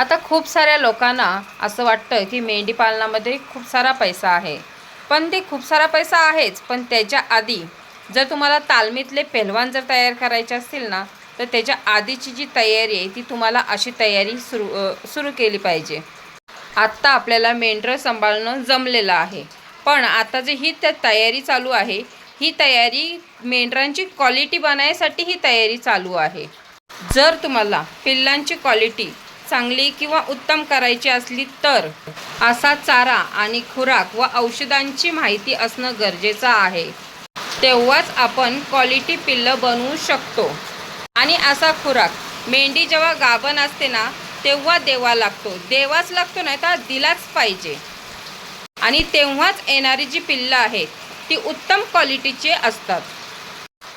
आता खूप साऱ्या लोकांना असं वाटतं की मेंढी पालनामध्ये खूप सारा पैसा आहे. पण ते खूप सारा पैसा आहेच पण त्याच्या आधी जर तुम्हाला तालमीतले पेहलवान जर तयार करायचे असतील ना तर त्याच्या आधीची जी तयारी आहे ती तुम्हाला अशी तयारी सुरू सुरू केली पाहिजे. आत्ता आपल्याला मेंढरं सांभाळणं जमलेलं आहे. पण आता जे ही त्या तयारी चालू आहे ही तयारी मेंढरांची क्वालिटी बनायसाठी ही तयारी चालू आहे. जर तुम्हाला पिल्लांची क्वालिटी चांगली किंवा उत्तम करायची असली तर असा चारा आणि खुराक व औषधांची माहिती असणं गरजेचं आहे. तेव्हाच आपण क्वालिटी पिल्लं बनवू शकतो. आणि असा खुराक मेंढी जेव्हा गाभण असते ना तेव्हा देवा लागतो. देवाच लागतो नाही तर दिलाच पाहिजे. आणि तेव्हाच येणारी जी पिल्लं आहेत ती उत्तम क्वालिटीची असतात.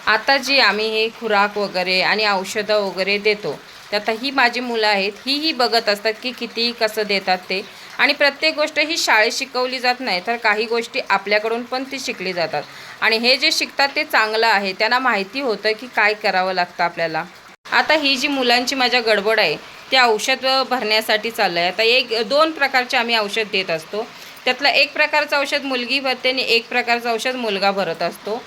आता जी आम्ही हे खुराक वगैरे आणि औषधं वगैरे देतो आता ही माझी मुलं आहेत ही ही बघत असतात की किती कसं देतात ते. आणि प्रत्येक गोष्ट ही शाळेत शिकवली जात नाही तर काही गोष्टी आपल्याकडून पण ती शिकली जातात. आणि हे जे शिकतात ते चांगलं आहे त्यांना माहिती होतं की काय करावं लागतं आपल्याला. आता ही जी मुलांची माझ्या गडबड आहे ते औषध भरण्यासाठी चाललं आहे आता एक दोन प्रकारचे आम्ही औषध देत असतो. त्यातलं एक प्रकारचं औषध मुलगी भरते आणि एक प्रकारचं औषध मुलगा भरत असतो.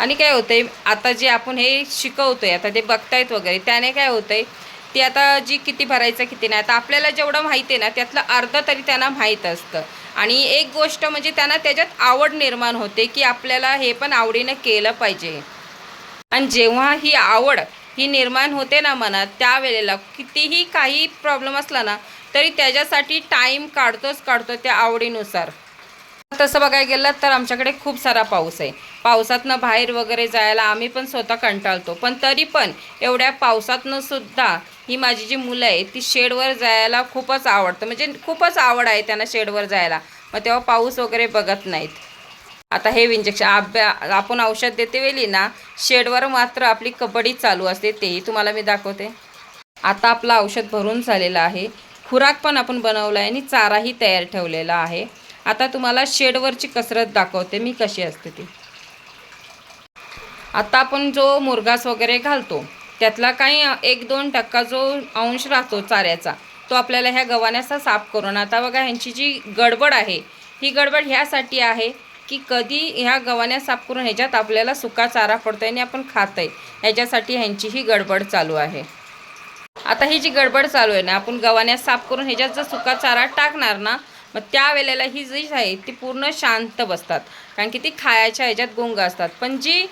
आणि काय होतं आहे आता जे आपण हे शिकवतो आहे आता ते बघतायत वगैरे त्याने काय होतं आहे ती आता जी किती भरायचं किती नाही आता आपल्याला जेवढं माहिती आहे ना त्यातलं अर्ध तरी त्यांना माहीत असतं. आणि एक गोष्ट म्हणजे त्यांना त्याच्यात आवड निर्माण होते की आपल्याला हे पण आवडीनं केलं पाहिजे. आणि जेव्हा ही आवड ही निर्माण होते ना मनात त्यावेळेला कितीही काही प्रॉब्लेम असला ना तरी त्याच्यासाठी टाईम काढतोच काढतो त्या आवडीनुसार. तसं बघायला गेलं तर आमच्याकडे खूप सारा पाऊस आहे. पावसातनं बाहेर वगैरे जायला आम्ही पण स्वतः कंटाळतो. पण तरी पण एवढ्या पावसातनं सुद्धा ही माझी जी मुलं आहे ती शेडवर जायला खूपच आवडतं. म्हणजे खूपच आवड आहे त्यांना शेडवर जायला. मग तेव्हा पाऊस वगैरे बघत नाहीत. आता हे इंजेक्शन अभ्या आपण औषध देते वेळी ना शेडवर मात्र आपली कबड्डी चालू असते तेही तुम्हाला मी दाखवते. आता आपलं औषध भरून झालेलं आहे. खुराक पण आपण बनवला आहे आणि चाराही तयार ठेवलेला आहे. आता तुम्हाला शेडवरची कसरत दाखवते. मी कशी असते ती. आता आपण जो मुरगास वगैरे घालतो त्यातला काही एक दोन टक्का जो अंश राहतो चाऱ्याचा तो आपल्याला ह्या गव्हाण्याचा साफ करून. आता बघा ह्यांची जी गडबड आहे ही गडबड ह्यासाठी आहे की कधी ह्या गव्हाण्या साफ करून ह्याच्यात आपल्याला सुका चारा पडतोय आणि आपण खात आहे ह्याच्यासाठी ह्यांची ही गडबड चालू आहे. आता ही जी गडबड चालू आहे ना आपण गव्हाण्या साफ करून ह्याच्यात जर सुका चारा टाकणार ना मग त्यावेळेला ही जी आहे ती पूर्ण शांत बसतात. कारण की ती खायच्या ह्याच्यात गुंग असतात. पण जी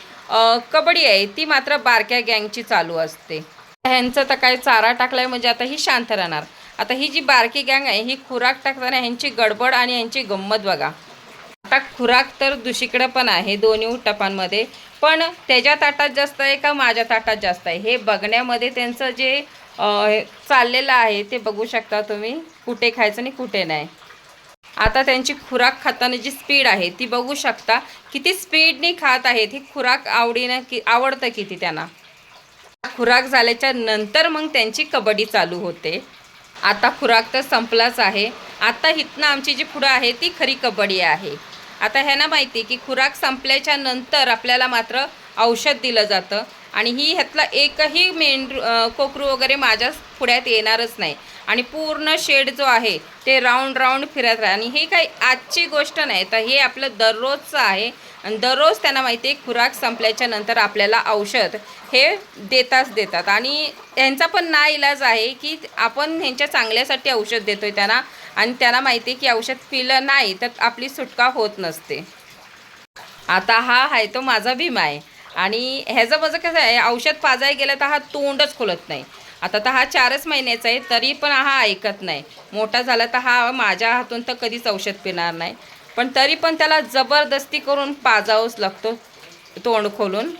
कबड्डी आहे ती मात्र बारक्या गँगची चालू असते. ह्यांचं तर काय चारा टाकलाय म्हणजे आता ही शांत राहणार. आता ही जी बारकी गँग आहे ही खुराक टाकताना ह्यांची गडबड आणि ह्यांची गंमत बघा. आता खुराक तर दुसरीकडं पण आहे दोन्ही टपांमध्ये पण त्याच्या ताटात जास्त आहे का माझ्या ताटात जास्त आहे? हे बघण्यामध्ये त्यांचं जे चाललेलं आहे ते बघू शकता तुम्ही. कुठे खायचं आणि कुठे नाही. आता त्यांची खुराक खाताना जी स्पीड आहे ती बघू शकता. किती स्पीडने खात आहेत ही खुराक आवडीनं की आवडतं किती त्यांना? खुराक झाल्याच्यानंतर मग त्यांची कबड्डी चालू होते. आता खुराक तर संपलाच आहे. आता इथनं आमची जी पुढं आहे ती खरी कबड्डी आहे. आता ह्यांना माहिती की खुराक संपल्याच्या नंतर आपल्याला मात्र औषध दिलं जातं. आणि ही ह्यातला एकही मेंढ कोकरू वगैरे माझ्या पुढ्यात येणारच नाही. आणि पूर्ण शेड जो आहे ते राऊंड राऊंड फिरत राहा. आणि ही काही आजची गोष्ट नाही तर हे आपलं दररोजचं आहे. आणि दररोज त्यांना माहिती आहे खुराक संपल्याच्या नंतर आपल्याला औषध हे देताच देतात. आणि ह्यांचा पण ना इलाज आहे की आपण ह्यांच्या चांगल्यासाठी औषध देतो आहे त्यांना. आणि त्यांना माहिती आहे की औषध पिलं नाही तर आपली सुटका होत नसते. आता हा आहे तो माझा भीमा आहे. आणि ह्याचं माझं कसं आहे औषध पाजाय गेलं तर हा तोंडच खोलत नाही. आता तर हा चारच महिन्याचा आहे तरी पण हा ऐकत नाही. मोठा झाला तर हा माझ्या हातून तर कधीच औषध पिणार नाही. पण तरी पण त्याला जबरदस्ती करून पाजावंच लागतो तोंड खोलून.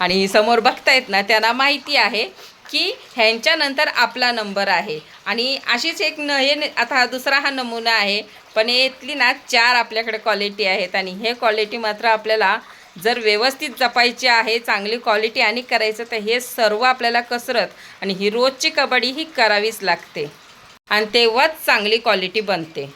आणि समोर बघतायत ना त्यांना माहिती आहे की ह्यांच्यानंतर आपला नंबर आहे. आणि अशीच एक न हे न- आता हा दुसरा हा नमुना आहे. पण येतली ना चार आपल्याकडे क्वालिटी आहेत आणि हे क्वालिटी मात्र आपल्याला जर व्यवस्थित जपायची आहे चांगली क्वालिटी आणि करायचं तर हे सर्व आपल्याला कसरत आणि ही रोजची कबड्डी ही करावीच लागते. आणि तेव्हाच चांगली क्वालिटी बनते.